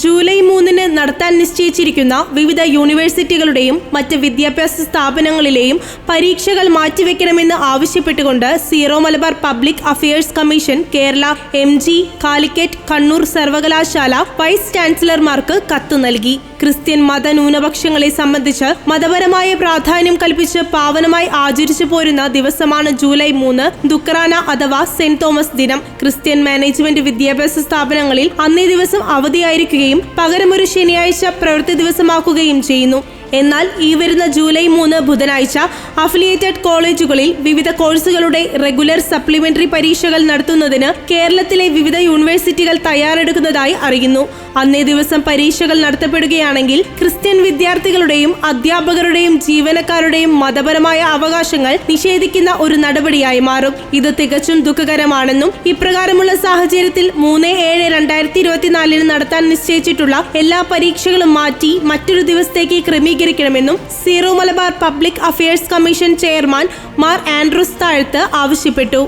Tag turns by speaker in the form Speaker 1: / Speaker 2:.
Speaker 1: July മൂന്നിന് നടത്താൻ നിശ്ചയിച്ചിരിക്കുന്ന വിവിധ യൂണിവേഴ്സിറ്റികളുടെയും മറ്റ് വിദ്യാഭ്യാസ സ്ഥാപനങ്ങളിലെയും പരീക്ഷകൾ മാറ്റിവെക്കണമെന്ന് ആവശ്യപ്പെട്ടുകൊണ്ട് Syro Malabar public affairs commission Kerala M G Calicut Kannur സർവകലാശാല വൈസ് ചാൻസലർമാർക്ക് കത്ത് നൽകി. ക്രിസ്ത്യൻ മത ന്യൂനപക്ഷങ്ങളെ സംബന്ധിച്ച് മതപരമായ പ്രാധാന്യം കൽപ്പിച്ച് പാവനമായി ആചരിച്ചു പോരുന്ന ദിവസമാണ് ജൂലൈ മൂന്ന് ദുക്രാന അഥവാ സെന്റ് തോമസ് ദിനം. ക്രിസ്ത്യൻ മാനേജ്മെന്റ് വിദ്യാഭ്യാസ സ്ഥാപനങ്ങളിൽ അന്നേ ദിവസം അവധിയായിരിക്കുകയും പകരം ഒരു ശനിയാഴ്ച പ്രവൃത്തി ദിവസമാക്കുകയും ചെയ്യുന്നു. എന്നാൽ ഈ വരുന്ന ജൂലൈ മൂന്ന് ബുധനാഴ്ച അഫിലിയേറ്റഡ് കോളേജുകളിൽ വിവിധ കോഴ്സുകളുടെ റെഗുലർ സപ്ലിമെന്ററി പരീക്ഷകൾ നടത്തുന്നതിന് കേരളത്തിലെ വിവിധ യൂണിവേഴ്സിറ്റികൾ തയ്യാറെടുക്കുന്നതായി അറിയുന്നു. അന്നേ ദിവസം പരീക്ഷകൾ നടത്തപ്പെടുകയാണെങ്കിൽ ക്രിസ്ത്യൻ വിദ്യാർത്ഥികളുടെയും അധ്യാപകരുടെയും ജീവനക്കാരുടെയും മതപരമായ അവകാശങ്ങൾ നിഷേധിക്കുന്ന ഒരു നടപടിയായി മാറും. ഇത് തികച്ചും ദുഃഖകരമാണെന്നും ഇപ്രകാരമുള്ള സാഹചര്യത്തിൽ മൂന്ന് ഏഴ് രണ്ടായിരത്തി ഇരുപത്തിനാലിന് നടത്താൻ നിശ്ചയിച്ചിട്ടുള്ള എല്ലാ പരീക്ഷകളും മാറ്റി മറ്റൊരു ദിവസത്തേക്ക് ക്രമീകരിക്കണമെന്നും Syro Malabar public affairs commission chairman Mar Andrews Thazhath ആവശ്യപ്പെട്ടു.